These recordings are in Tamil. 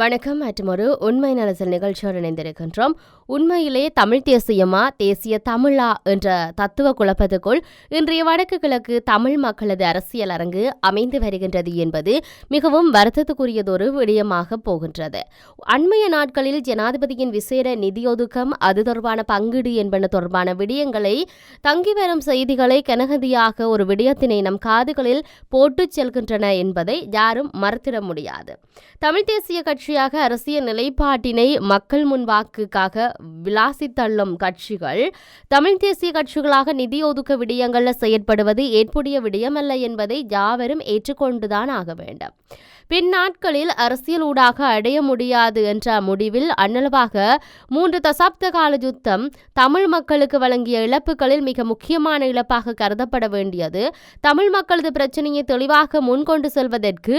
வணக்கம் மற்றும் ஒரு உண்மை நலசல் நிகழ்ச்சியோடு இணைந்திருக்கின்றோம். உண்மையிலேயே தமிழ் தேசியமா தேசிய தமிழா என்ற தத்துவ குழப்பத்துக்குள் இன்றைய வடக்கு கிழக்கு தமிழ் மக்களது அரசியல் அரங்கு அமைந்து வருகின்றது என்பது மிகவும் வருத்தத்துக்குரியதொரு விடயமாக போகின்றது. அண்மைய நாட்களில் ஜனாதிபதியின் விசேட நிதியொதுக்கம் அது தொடர்பான பங்கீடு என்பன தொடர்பான விடயங்களை தங்கி வரும் செய்திகளை கனகதியாக ஒரு விடயத்தினை நம் காதுகளில் போட்டுச் செல்கின்றன என்பதை யாரும் மறுத்திட முடியாது. தமிழ் தேசிய கட்சி கட்சியாக அரசியல் நிலைப்பாட்டினை மக்கள் முன் வாக்குக்காக விளாசித்தள்ளும் கட்சிகள் தமிழ் தேசிய கட்சிகளாக நிதி ஒதுக்க விடயங்களில் செயற்படுவது ஏற்புடைய விடயமல்ல என்பதை யாவரும் ஏற்றுக்கொண்டுதான் ஆக வேண்டும். பின் நாட்களில் அரசியல் ஊடாக அடைய முடியாது என்ற முடிவில் அன்னளவாக மூன்று தசாப்த கால யுத்தம் தமிழ் மக்களுக்கு வழங்கிய இழப்புகளில் மிக முக்கியமான இழப்பாக கருதப்பட வேண்டியது. தமிழ் மக்களது பிரச்சனையை தெளிவாக முன்கொண்டு செல்வதற்கு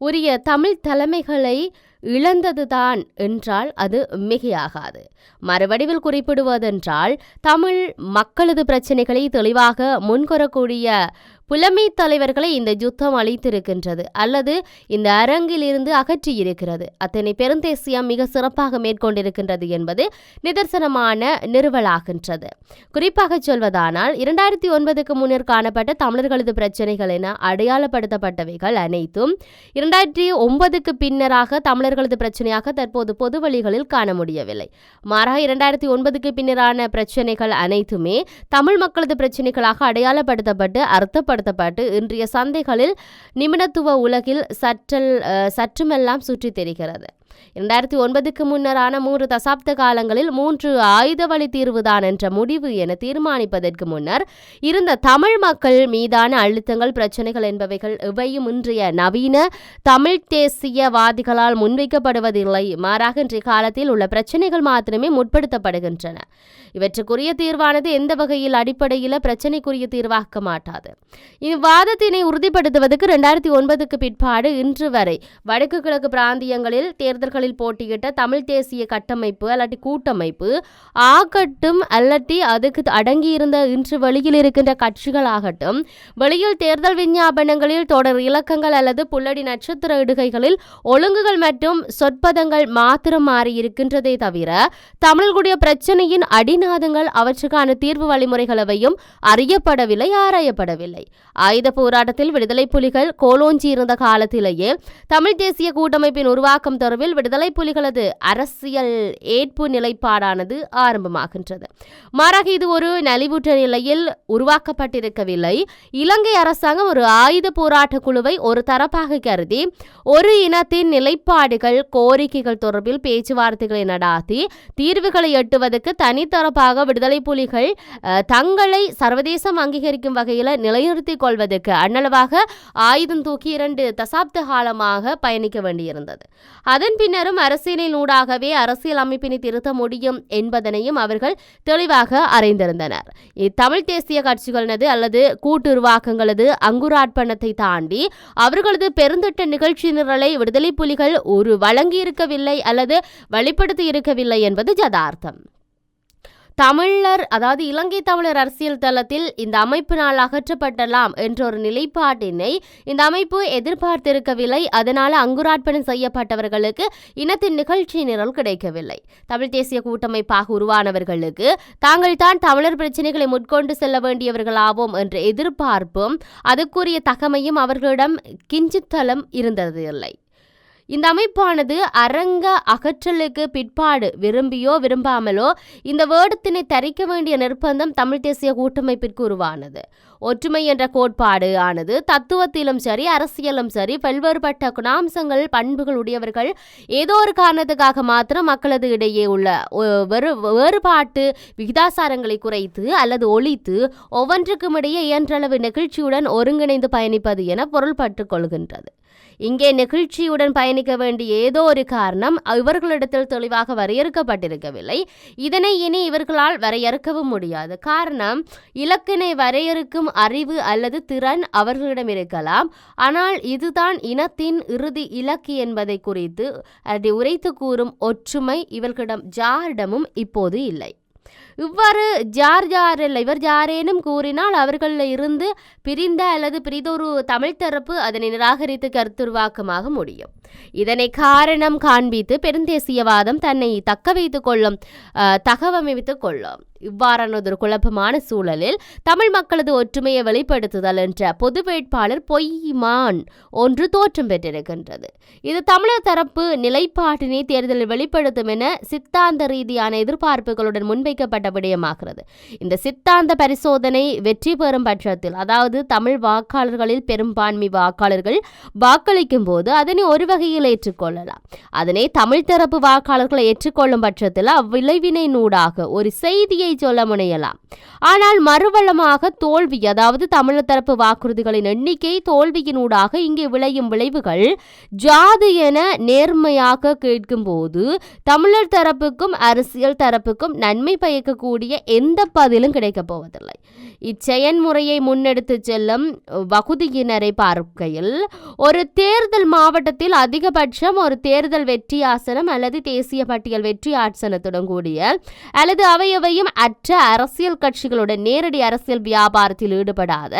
உரிய தமிழ் தலைமைகளை இழந்ததுதான் என்றால் அது மிகையாகாது. மறுவடிவில் குறிப்பிடுவதென்றால் தமிழ் மக்களது பிரச்சனைகளை தெளிவாக முன்கொறக்கூடிய புலமை தலைவர்களை இந்த யுத்தம் அளித்திருக்கின்றது அல்லது இந்த அரங்கிலிருந்து அகற்றியிருக்கிறது. அத்தனை பெருந்தேசியம் மிக சிறப்பாக மேற்கொண்டிருக்கின்றது என்பது நிதர்சனமான நிறுவலாகின்றது. குறிப்பாக சொல்வதானால் இரண்டாயிரத்தி ஒன்பதுக்கு முன்னர் காணப்பட்ட தமிழர்களது பிரச்சனைகள் என அடையாளப்படுத்தப்பட்டவைகள் அனைத்தும் இரண்டாயிரத்தி ஒன்பதுக்கு பின்னராக தமிழர்களது பிரச்சனையாக தற்போது பொது வழிகளில் காண முடியவில்லை. மாறாக இரண்டாயிரத்தி ஒன்பதுக்கு பின்னரான பிரச்சனைகள் அனைத்துமே தமிழ் மக்களது பிரச்சனைகளாக அடையாளப்படுத்தப்பட்டு பயன்படுத்தப்பட்டு இன்றைய சந்தைகளில் நிமிடத்துவ உலகில் சற்றல் சற்றுமெல்லாம் சுற்றித் தெரிகிறது. இரண்டாயிரத்தி ஒன்பதுக்கு முன்னரான மூன்று தசாப்த காலங்களில் மூன்று ஆயுத வழி தீர்வுதான் என்ற முடிவு என தீர்மானிப்பதற்கு முன்னர் இருந்த தமிழ் மக்கள் மீதான அழுத்தங்கள் பிரச்சனைகள் என்பவைகள் இவையும் இன்றைய நவீன தமிழ் தேசியவாதிகளால் முன்வைக்கப்படுவதில்லை. மாறாக இன்றைய காலத்தில் உள்ள பிரச்சனைகள் மாத்திரமே முற்படுத்தப்படுகின்றன. இவற்றுக்குரிய தீர்வானது எந்த வகையில் அடிப்படையில் பிரச்சனைக்குரிய தீர்வாக்க மாட்டாது. இவ்வாதத்தினை உறுதிப்படுத்துவதற்கு இரண்டாயிரத்தி ஒன்பதுக்கு பிற்பாடு இன்று வரை வடக்கு கிழக்கு பிராந்தியங்களில் தேர்தல் தேர்தல்களில் போட்டியிட்ட தமிழ் தேசிய கட்டமைப்பு அல்லாட்டி கூட்டமைப்பு ஆகட்டும் அல்லட்டி அதுக்கு அடங்கியிருந்த இன்று வெளியில் இருக்கின்ற கட்சிகளாகட்டும் வெளியில் தேர்தல் விஞ்ஞாபனங்களில் தொடர் இலக்கங்கள் அல்லது புள்ளடி நட்சத்திர இடுகைகளில் ஒழுங்குகள் மற்றும் சொற்பதங்கள் மாத்திரம் மாறி இருக்கின்றதே தவிர தமிழ்குடிய பிரச்சனையின் அடிநாதங்கள் அவற்றுக்கான தீர்வு வழிமுறைகளவையும் அறியப்படவில்லை ஆராயப்படவில்லை. ஆயுத போராட்டத்தில் விடுதலை புலிகள் கோலோஞ்சி இருந்த காலத்திலேயே தமிழ் தேசிய கூட்டமைப்பின் உருவாக்கம் தொடர்பில் விடுதலை புலிகளது அரசியல் ஏற்பு நிலைப்பாடானது ஆரம்பமாகின்றது. மாறாக இது ஒரு நலிவுற்ற நிலையில் உருவாக்கப்பட்டிருக்கவில்லை. இலங்கை அரசாங்கம் ஒரு ஆயுத போராட்ட குழுவை ஒரு தரப்பாக கருதி ஒரு இனத்தின் நிலைப்பாடுகள் கோரிக்கைகள் தொடர்பில் பேச்சுவார்த்தைகளை நடாத்தி தீர்வுகளை எட்டுவதற்கு தனித்தரப்பாக விடுதலை புலிகள் தங்களை சர்வதேசம் அங்கீகரிக்கும் வகையில் நிலைநிறுத்திக் கொள்வதற்கு அன்னளவாக ஆயுதம் தூக்கி இரண்டு தசாப்த காலமாக பயணிக்க வேண்டியிருந்தது. அதன் பின்னரும் அரசியலின் ஊடாகவே அரசியல் அமைப்பினை திருத்த முடியும் என்பதனையும் அவர்கள் தெளிவாக அறிந்திருந்தனர். இத்தமிழ் தேசிய கட்சிகளது அல்லது கூட்டுருவாக்கங்களது அங்குராட்பணத்தை தாண்டி அவர்களது பெருந்திட்ட நிகழ்ச்சி நிரலை விடுதலை புலிகள் ஒரு வழங்கியிருக்கவில்லை அல்லது வெளிப்படுத்தி இருக்கவில்லை என்பது ஜதார்த்தம் தமிழர் அதாவது இலங்கை தமிழர் அரசியல் தளத்தில் இந்த அமைப்பினால் அகற்றப்படலாம் என்ற ஒரு நிலைப்பாட்டினை இந்த அமைப்பு எதிர்பார்த்திருக்கவில்லை. அதனால் அங்குராட்பணம் செய்யப்பட்டவர்களுக்கு இனத்தின் நிகழ்ச்சி நிரல் கிடைக்கவில்லை. தமிழ் தேசிய கூட்டமைப்பாக உருவானவர்களுக்கு தாங்கள் தான் தமிழர் பிரச்சனைகளை முட்கொண்டு செல்ல வேண்டியவர்களாவோம் என்ற எதிர்பார்ப்பும் அதுக்குரிய தகமையும் அவர்களிடம் கிஞ்சித்தளம் இருந்தது இல்லை இந்த அமைப்பானது அரங்க அகற்றலுக்கு பிற்பாடு விரும்பியோ விரும்பாமலோ இந்த வேடத்தினை தரிக்க வேண்டிய நிர்பந்தம் தமிழ் தேசிய கூட்டமைப்பிற்கு உருவானது. ஒற்றுமை என்ற கோட்பாடு ஆனது தத்துவத்திலும் சரி அரசியலும் சரி பல்வேறுபட்ட குணாம்சங்கள் பண்புகள் உடையவர்கள் ஏதோ ஒரு காரணத்துக்காக மாத்திரம் மக்களது இடையே உள்ள வெறு வேறுபாட்டு விகிதாசாரங்களை குறைத்து அல்லது ஒழித்து ஒவ்வொன்றுக்கும் இடையே இயன்றளவு நெகிழ்ச்சியுடன் ஒருங்கிணைந்து பயணிப்பது என பொருள்பட்டு கொள்கின்றது. இங்கே நெகிழ்ச்சியுடன் பயணிக்க வேண்டிய ஏதோ ஒரு காரணம் இவர்களிடத்தில் தெளிவாக வரையறுக்கப்பட்டிருக்கவில்லை. இதனை இனி இவர்களால் வரையறுக்கவும் முடியாது. காரணம் இலக்கினை வரையறுக்கும் அறிவு அல்லது திறன் அவர்களிடம் இருக்கலாம். ஆனால் இதுதான் இனத்தின் இறுதி இலக்கு என்பதை குறித்து அதை உரைத்து கூறும் ஒற்றுமை இவர்களிடம் ஜாரிடமும் இப்போது இல்லை. இவ்வாறு ஜார் ஜார் இல்லை இவர் ஜாரேனும் கூறினால் அவர்களில் இருந்து பிரிந்த அல்லது பிரிதொரு தமிழ் தரப்பு அதனை நிராகரித்து கருத்துருவாக்கமாக முடியும். இதனை காரணம் காண்பித்து பெருந்தேசியவாதம் தன்னை தக்க வைத்துக் கொள்ளும் தகவமைத்துக் கொள்ளும். இவ்வாறானதொரு குழப்பமான சூழலில் தமிழ் மக்களது ஒற்றுமையை வெளிப்படுத்துதல் என்ற பொது வேட்பாளர் பொய்மான் ஒன்று தோற்றம் பெற்றிருக்கின்றது. இது தமிழர் தரப்பு நிலைப்பாட்டினை தேர்தலில் வெளிப்படுத்தும் என சித்தாந்த ரீதியான எதிர்பார்ப்புகளுடன் முன்வைக்கப்பட்ட விடயமாகிறது. இந்த சித்தாந்த பரிசோதனை வெற்றி பெறும் பட்சத்தில் அதாவது தமிழ் வாக்காளர்களில் பெரும்பான்மை வாக்காளர்கள் வாக்களிக்கும் போது அதனை ஒரு வகையில் ஏற்றுக்கொள்ளலாம். அதனை தமிழ் தரப்பு வாக்காளர்களை ஏற்றுக்கொள்ளும் பட்சத்தில் அவ்விளைவினை நூடாக ஒரு செய்தியை சொல்ல முனையலாம். ஆனால் மறுவளமாக தோல்வி அதாவது தமிழர் தரப்பு வாக்குறுதிகளின் எண்ணிக்கை தோல்வியினூடாக இங்கே விளையும் விளைவுகள் ஜாது என நேர்மையாக கேட்கும்போது தமிழர் தரப்புக்கும் அரசியல் தரப்புக்கும் நன்மை பயக்கக்கூடிய எந்த பதிலும் கிடைக்கப் போவதில்லை. இச்செயன்முறையை முன்னெடுத்து செல்லும் வகுதியினரை பார்க்கையில் ஒரு தேர்தல் மாவட்டத்தில் அதிகபட்சம் ஒரு தேர்தல் வெற்றி ஆசனம் அல்லது தேசிய பட்டியல் வெற்றி ஆசனத்துடன் கூடிய அல்லது அவையவையும் அற்ற அரசியல் கட்சிகளுடன் நேரடி அரசியல் வியாபாரத்தில் ஈடுபடாத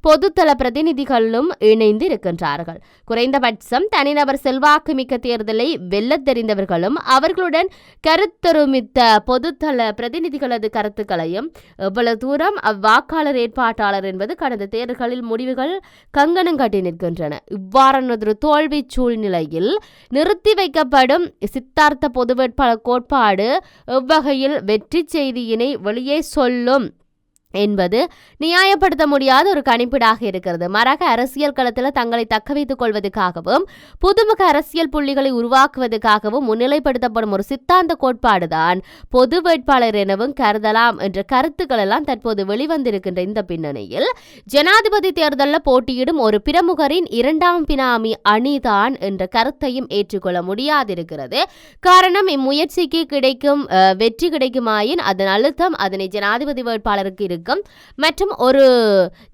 பொதுத்தள பிரதிநிதிகளும் இணைந்து இருக்கின்றார்கள் குறைந்தபட்சம் தனிநபர் செல்வாக்குமிக்க தேர்தலை வெல்லத் தெரிந்தவர்களும் அவர்களுடன் கருத்தொருமித்த பொதுத்தள பிரதிநிதிகளது கருத்துக்களையும் எவ்வளவு தூரம் அவ்வாக்காளர் ஏற்பாட்டாளர் என்பது கடந்த தேர்தல்களில் முடிவுகள் கங்கணம் கட்டி நிற்கின்றன. இவ்வாறானதொரு தோல்வி சூழ்நிலையில் நிறுத்தி வைக்கப்படும் சித்தார்த்த பொது வேட்பாளர் கோட்பாடு எவ்வகையில் வெற்றி செய்தியின் வெளியே சொல்லும். என்பது நியாயப்படுத்த முடியாத ஒரு கணிப்பீடாக இருக்கிறது. மரக அரசியல் களத்தில் தங்களை தக்க வைத்துக் கொள்வதற்காகவும் புதுமுக அரசியல் புள்ளிகளை உருவாக்குவதற்காகவும் முன்னிலைப்படுத்தப்படும் ஒரு சித்தாந்த கோட்பாடுதான் பொது வேட்பாளர் எனவும் கருதலாம் என்ற கருத்துக்கள் எல்லாம் தற்போது வெளிவந்திருக்கின்ற இந்த பின்னணியில். ஜனாதிபதி தேர்தலில் போட்டியிடும் ஒரு பிரமுகரின் இரண்டாம் பினாமி அணிதான் என்ற கருத்தையும் ஏற்றுக்கொள்ள முடியாதிருக்கிறது. காரணம் இம்முயற்சிக்கு கிடைக்கும் வெற்றி கிடைக்குமாயின் அதன் அழுத்தம் அதனை ஜனாதிபதி வேட்பாளருக்கு இருக்கும் மற்றும் ஒரு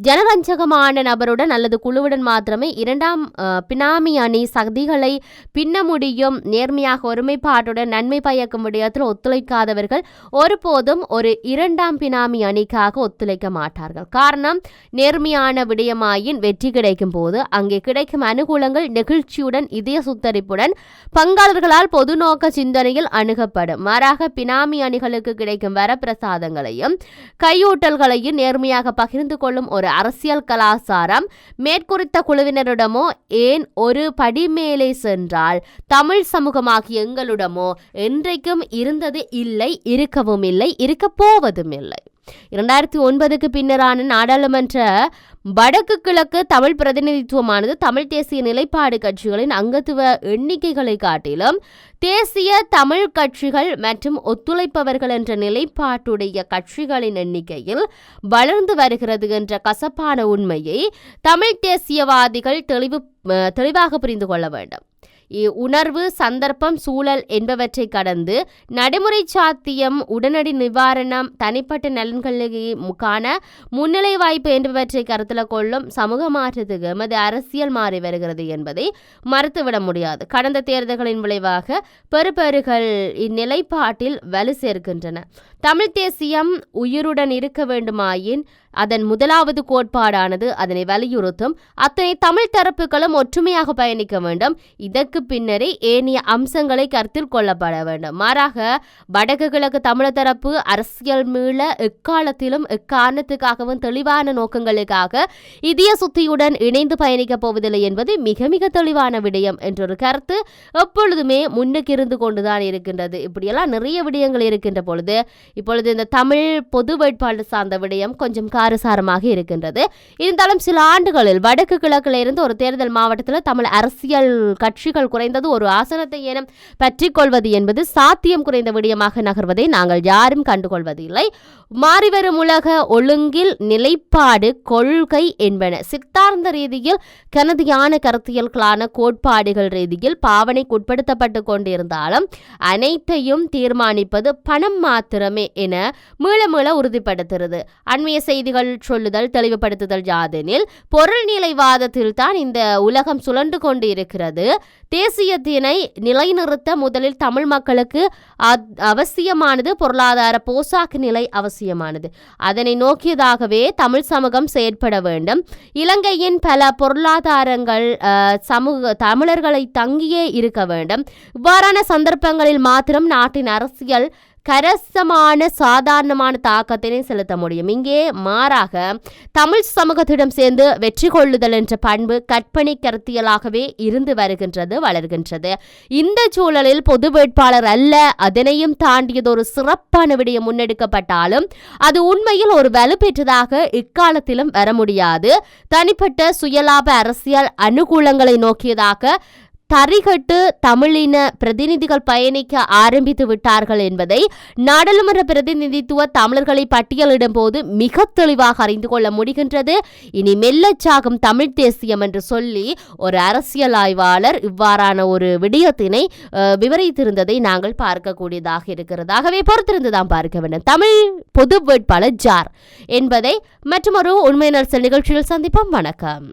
ஜனரஞ்சகமான நபருடன் அல்லது குழுவுடன் மாத்திரமே இரண்டாம் பினாமி அணி சதிகளை பின்ன முடியும். நேர்மையாக ஒருமைப்பாட்டுடன் நன்மை பயக்கும் விடயத்தில் ஒத்துழைக்காதவர்கள் ஒருபோதும் ஒரு இரண்டாம் பினாமி அணிக்காக ஒத்துழைக்க மாட்டார்கள். காரணம் நேர்மையான விடயமாயின் வெற்றி கிடைக்கும் போது அங்கே கிடைக்கும் அனுகூலங்கள் நெகிழ்ச்சியுடன் இதய சுத்தரிப்புடன் பங்காளர்களால் பொது நோக்க சிந்தனையில் அணுகப்படும். மாறாக பினாமி அணிகளுக்கு கிடைக்கும் வரப்பிரசாதங்களையும் தகவல்களையும் நேர்மையாக பகிர்ந்து கொள்ளும் ஒரு அரசியல் கலாச்சாரம் மேற்குறித்த குழுவினரிடமோ ஏன் ஒரு படி மேலே சென்றால் தமிழ் சமூகமாகிய எங்களிடமோ என்றைக்கும் இருந்தது இல்லை இருக்கவும் இல்லை இருக்க போவதும் இல்லை இரண்டாயிரத்தி ஒன்பதுக்கு பின்னரான நாடாளுமன்ற வடக்கு கிழக்கு தமிழ் பிரதிநிதித்துவமானது தமிழ் தேசிய நிலைப்பாடு கட்சிகளின் அங்கத்துவ எண்ணிக்கைகளை காட்டிலும் தேசிய தமிழ் கட்சிகள் மற்றும் ஒத்துழைப்பவர்கள் என்ற நிலைப்பாட்டுடைய கட்சிகளின் எண்ணிக்கையில் வளர்ந்து வருகிறது என்ற கசப்பான உண்மையை தமிழ் தேசியவாதிகள் தெளிவு தெளிவாக புரிந்து கொள்ள வேண்டும். உணர்வு சந்தர்ப்பம் சூழல் என்பவற்றை கடந்து நடைமுறை சாத்தியம் உடனடி நிவாரணம் தனிப்பட்ட நலன்களுக்கான முன்னிலை வாய்ப்பு என்பவற்றை கருத்தில் கொள்ளும் சமூக மாற்றத்துக்கு எமது அரசியல் மாறி வருகிறது என்பதை மறுத்துவிட முடியாது. கடந்த தேர்தல்களின் விளைவாக பெறுபேறுகள் இந்நிலைப்பாட்டில் வலு சேர்க்கின்றன. தமிழ் தேசியம் உயிருடன் இருக்க வேண்டுமாயின் அதன் முதலாவது கோட்பாடானது அதனை வலியுறுத்தும். அத்தனை தமிழ் தரப்புகளும் ஒற்றுமையாக பயணிக்க வேண்டும். இதற்கு பின்னரே ஏனைய அம்சங்களை கருத்தில் கொள்ளப்பட வேண்டும். மாறாக வடக்கு கிழக்கு தமிழர் தரப்பு அரசியல் மீள எக்காலத்திலும் எக்காரணத்துக்காகவும் தெளிவான நோக்கங்களுக்காக இதய சுத்தியுடன் இணைந்து பயணிக்கப் போவதில்லை என்பது மிக மிக தெளிவான விடயம் என்றொரு கருத்து எப்பொழுதுமே முன்னுக்கு இருந்து கொண்டுதான் இருக்கின்றது. இப்படியெல்லாம் நிறைய விடயங்கள் இருக்கின்ற பொழுது இப்பொழுது இந்த தமிழ் பொது வேட்பாளர் சார்ந்த விடயம் கொஞ்சம் காரசாரமாக இருக்கின்றது. இருந்தாலும் சில ஆண்டுகளில் வடக்கு கிழக்கில் இருந்து ஒரு தேர்தல் மாவட்டத்தில் தமிழ் அரசியல் கட்சிகள் குறைந்தது ஒரு ஆசனத்தை ஏனும் பற்றிக்கொள்வது என்பது சாத்தியம் குறைந்த விடயமாக நகர்வதை நாங்கள் யாரும் கண்டுகொள்வதில்லை. மாறிவரும் உலக ஒழுங்கில் நிலைப்பாடு கொள்கை என்பன. சித்தார்ந்த ரீதியில் கனதியான கருத்தியல்களான கோட்பாடுகள் ரீதியில் பாவனைக்கு உட்படுத்தப்பட்டு கொண்டிருந்தாலும் அனைத்தையும் தீர்மானிப்பது பணம் மாத்திரமே என மீள மீள உறுதிப்படுத்துகிறது. அண்மைய செய்திகள் நிகழ் சொல்லுதல் தெளிவுபடுத்துதல் யாதெனில் பொருள் நிலைவாதத்தில் தான் இந்த உலகம் சுழன்று கொண்டு இருக்கிறது தேசியத்தினை நிலைநிறுத்த முதலில் தமிழ் மக்களுக்கு அவசியமானது பொருளாதார போசாக்கு நிலை அவசியமானது. அதனை நோக்கியதாகவே தமிழ் சமூகம் செயற்பட வேண்டும். இலங்கையின் பல பொருளாதாரங்கள் சமூக தமிழர்களை தங்கியே இருக்க வேண்டும். இவ்வாறான சந்தர்ப்பங்களில் மாத்திரம் நாட்டின் அரசியல் கரசமான சாதாரணமான தாக்கத்தினை செலுத்த முடியும். இங்கே மாறாக தமிழ் சமூகத்திடம் சேர்ந்து வெற்றி கொள்ளுதல் என்ற பண்பு கற்பனை கருத்தியலாகவே இருந்து வருகின்றது வளர்கின்றது. இந்த சூழலில் பொது வேட்பாளர் அல்ல அதனையும் தாண்டியது ஒரு சிறப்பான விடயம் முன்னெடுக்கப்பட்டாலும் அது உண்மையில் ஒரு வலுப்பெற்றதாக இக்காலத்திலும் வர முடியாது. தனிப்பட்ட சுயலாப அரசியல் அனுகூலங்களை நோக்கியதாக தரிகட்டு தமிழின பிரதிநிதிகள் பயணிக்க ஆரம்பித்து விட்டார்கள் என்பதை நாடாளுமன்ற பிரதிநிதித்துவ தமிழர்களை பட்டியலிடும் போது மிக தெளிவாக அறிந்து கொள்ள முடிகின்றது. இனி மெல்லச்சாகும் தமிழ் தேசியம் என்று சொல்லி ஒரு அரசியல் ஆய்வாளர் இவ்வாறான ஒரு விடயத்தினை விவரித்திருந்ததை நாங்கள் பார்க்கக்கூடியதாக இருக்கிறது. ஆகவே பொறுத்திருந்து தான் பார்க்க வேண்டும். தமிழ் பொது வேட்பாளர் ஜார் என்பதை மற்றொரு உண்மையினர் நர்சல் நிகழ்ச்சியில் சந்திப்போம். வணக்கம்.